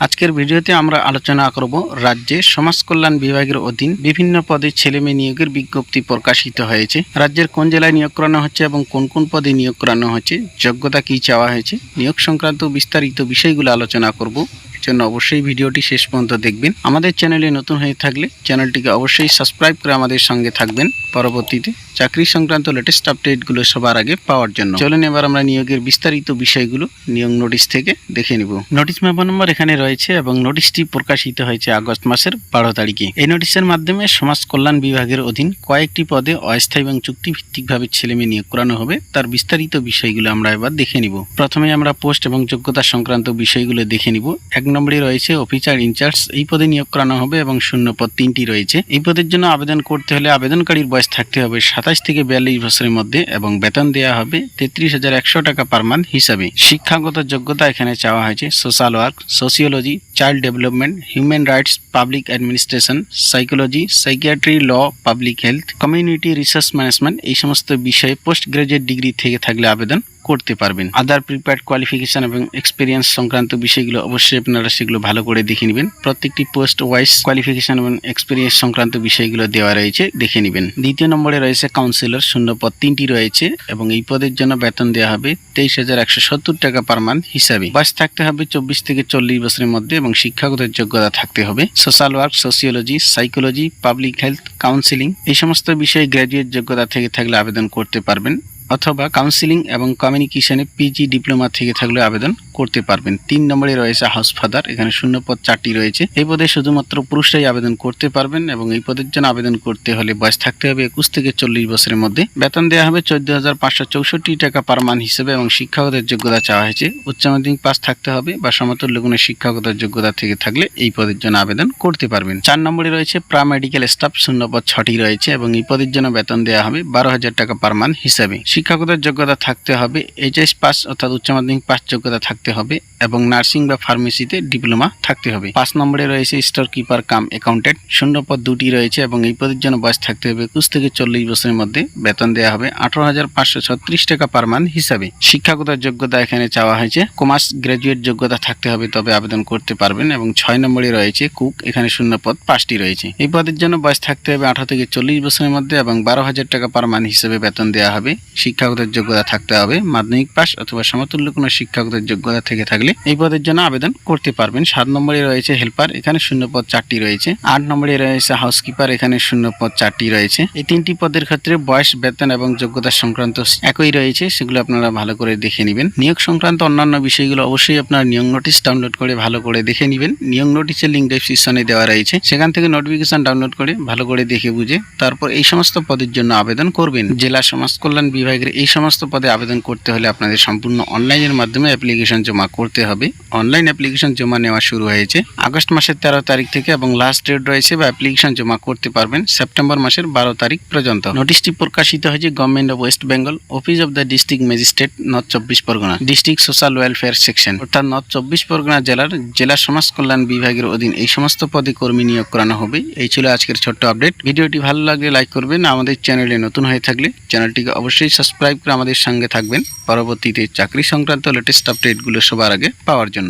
আজকের ভিডিওতে আমরা আলোচনা করব রাজ্যে সমাজ কল্যাণ বিভাগের অধীন বিভিন্ন পদে ছেলে মেয়ে নিয়োগের বিজ্ঞপ্তি প্রকাশিত হয়েছে। রাজ্যের কোন জেলায় নিয়োগ করানো হচ্ছে এবং কোন কোন পদে নিয়োগ করানো হচ্ছে, যোগ্যতা কী চাওয়া হয়েছে, নিয়োগ সংক্রান্ত বিস্তারিত বিষয়গুলো আলোচনা করব। জন্য অবশ্যই ভিডিওটি শেষ পর্যন্ত দেখবেন। আমাদের চ্যানেলে নতুন হয়ে থাকলে চ্যানেলটিকে অবশ্যই সাবস্ক্রাইব করে আমাদের সঙ্গে থাকবেন। পরবর্তীতে চাকরি সংক্রান্ত লেটেস্ট আপডেটগুলো সবার আগে পাওয়ার জন্য। চলুন এবার আমরা নিয়োগের বিস্তারিত বিষয়গুলো, নিয়োগ নোটিশ থেকে দেখে নিব। নোটিশ মেমো নম্বর এখানে রয়েছে এবং নোটিশটি প্রকাশিত হয়েছে আগস্ট মাসের বারো তারিখে। এই নোটিশের মাধ্যমে সমাজ কল্যাণ বিভাগের অধীন কয়েকটি পদে অস্থায়ী এবং চুক্তিভিত্তিকভাবে ছেলে মেয়ে নিয়োগ করানো হবে। তার বিস্তারিত বিষয়গুলো আমরা এবার দেখে নিব। প্রথমে আমরা পোস্ট এবং যোগ্যতা সংক্রান্ত বিষয়গুলো দেখে নিব। এক নম্বরে রয়েছে অফিসার ইনচার্জ। এই পদে নিয়োগ করানো হবে এবং শূন্য পদ তিনটি রয়েছে। এই পদের জন্য আবেদন করতে হলে আবেদনকারীর বয়স থাকতে হবে সাতাশ থেকে বিয়াল্লিশ বছরের মধ্যে এবং বেতন দেওয়া হবে তেত্রিশ হাজার একশো টাকা পার মান্থ হিসাবে। শিক্ষাগত যোগ্যতা এখানে চাওয়া হয়েছে। Social work sociology child development human rights public administration psychology psychiatry law public health community research management এই সমস্ত বিষয়ে পোস্ট গ্রাজুয়েট ডিগ্রি থেকে থাকলে আবেদন করতে পারবেন। আদার প্রিপেয়ার্ড কোয়ালিফিকেশন এবং এক্সপিরিয়েন্স সংক্রান্ত বিষয়গুলো অবশ্যই আপনারা সেগুলো ভালো করে দেখে নেবেন। প্রত্যেকটি পোস্ট ওয়াইজ কোয়ালিফিকেশন এবং এক্সপিরিয়েন্স সংক্রান্ত বিষয়গুলো দেওয়া রয়েছে, দেখে নেবেন। দ্বিতীয় নম্বরে রয়েছে কাউন্সিলর শূন্য পদ তিনটি রয়েছে এবং এই পদের জন্য বেতন দেওয়া হবে তেইশ হাজার একশো সত্তর টাকা পার মান্থ হিসাবে। বয়স থাকতে হবে চব্বিশ থেকে চল্লিশ বছরের মধ্যে এবং শিক্ষাগত যোগ্যতা থাকতে হবে। Social work sociology psychology public health counselling এই সমস্ত বিষয়ে গ্র্যাজুয়েট যোগ্যতা থেকে থাকলে আবেদন করতে পারবেন। অথবা কাউন্সিলিং এবং কমিউনিকেশনে পিজি ডিপ্লোমা থেকে থাকলে আবেদন করতে পারবেন। তিন নম্বরে রয়েছে হাউস ফাদার এখানে শূন্য পদ চারটি রয়েছে। এই পদে শুধুমাত্র পুরুষরাই আবেদন করতে পারবেন এবং এই পদের জন্য আবেদন করতে হলে বয়স থাকতে হবে একুশ থেকে চল্লিশ বছরের মধ্যে। বেতন দেওয়া হবে চোদ্দ হাজার পাঁচশো চৌষট্টি টাকা পার মান হিসেবে এবং শিক্ষাগত যোগ্যতা চাওয়া হয়েছে। উচ্চ মাধ্যমিক পাস থাকতে হবে বা সমতুল্য গুণের শিক্ষাগত যোগ্যতা থেকে থাকলে এই পদের জন্য আবেদন করতে পারবেন। চার নম্বরে রয়েছে প্রামেডিক্যাল স্টাফ শূন্য পদ ছটি রয়েছে এবং এই পদের জন্য বেতন দেওয়া হবে বারো হাজার টাকা পার মান হিসাবে। শিক্ষাগত যোগ্যতা থাকতে হবে এইচএস পাস অর্থাৎ উচ্চ মাধ্যমিক পাস যোগ্যতা থাকতে হবে এবং নার্সিং বা ফার্মেসিতে ডিপ্লোমা থাকতে হবে। পাঁচ নম্বরে রয়েছে স্টোর কিপার কাম অ্যাকাউন্টেন্ট শূন্য পদ দুটি রয়েছে এবং এই পদের জন্য বয়স থাকতে হবে একুশ থেকে চল্লিশ বছরের মধ্যে। বেতন দেওয়া হবে আঠারো হাজার পাঁচশো ছত্রিশ টাকা পার মান হিসাবে। শিক্ষাগত যোগ্যতা এখানে চাওয়া হয়েছে। কমার্স গ্রাজুয়েট যোগ্যতা থাকতে হবে, তবে আবেদন করতে পারবেন এবং ছয় নম্বরে রয়েছে কুক এখানে শূন্য পদ পাঁচটি রয়েছে। এই পদের জন্য বয়স থাকতে হবে আঠারো থেকে চল্লিশ বছরের মধ্যে এবং বারো হাজার টাকা পার মান হিসেবে বেতন দেওয়া হবে। শিক্ষাগত যোগ্যতা থাকতে হবে, মাধ্যমিক পাস অথবা সমতুল্য কোনো শিক্ষাগত যোগ্যতা থেকে থাকলে এই পদের জন্য আবেদন করতে পারবেন। সাত নম্বরে রয়েছে হেল্পার, এখানে শূন্য পদ চারটি রয়েছে। আট নম্বরে রয়েছে হাউসকিপার, এখানে শূন্য পদ চারটি রয়েছে। এই তিনটি পদের ক্ষেত্রে বয়স, বেতন এবং যোগ্যতা সংক্রান্ত একই রয়েছে, সেগুলো আপনারা ভালো করে দেখে নেবেন। নিয়োগ সংক্রান্ত অন্যান্য বিষয়গুলো অবশ্যই আপনার নিয়োগ নোটিশ ডাউনলোড করে ভালো করে দেখে নেবেন। নিয়োগ নোটিশের লিঙ্ক ডেসক্রিপশনে দেওয়া রয়েছে। সেখান থেকে নোটিফিকেশন ডাউনলোড করে ভালো করে দেখে বুঝে তারপর এই সমস্ত পদের জন্য আবেদন করবেন। জেলা সমাজ কল্যাণ বিভাগের এই সমস্ত পদে আবেদন করতে হলে আপনাদের সম্পূর্ণ অনলাইনের মাধ্যমে অ্যাপ্লিকেশন জমা করতে হবে। অনলাইন অ্যাপ্লিকেশন জমা নেওয়া শুরু হয়েছে। আগস্ট মাসের তেরো তারিখ থেকে এবং লাস্ট ডেট রয়েছে বা অ্যাপ্লিকেশন জমা করতে পারবেন সেপ্টেম্বর মাসের বারো তারিখ পর্যন্ত। নোটিশটি প্রকাশিত হয়েছে government of West Bengal office of the district magistrate north চব্বিশ Pargana district social welfare section অর্থাৎ নর্থ চব্বিশ পরগনা জেলার জেলা সমাজ কল্যাণ বিভাগের অধীন এই সমস্ত পদে কর্মী নিয়োগ করানো হবে। এই ছিল আজকের ছোট্ট আপডেট ভিডিওটি ভালো লাগলে লাইক করবেন। আমাদের চ্যানেলে নতুন হয়ে থাকলে চ্যানেলটিকে অবশ্যই সাবস্ক্রাইব করে আমাদের সঙ্গে থাকবেন। পরবর্তীতে চাকরি সংক্রান্ত লেটেস্ট আপডেটগুলো সবার আগে পাওয়ার জন্য।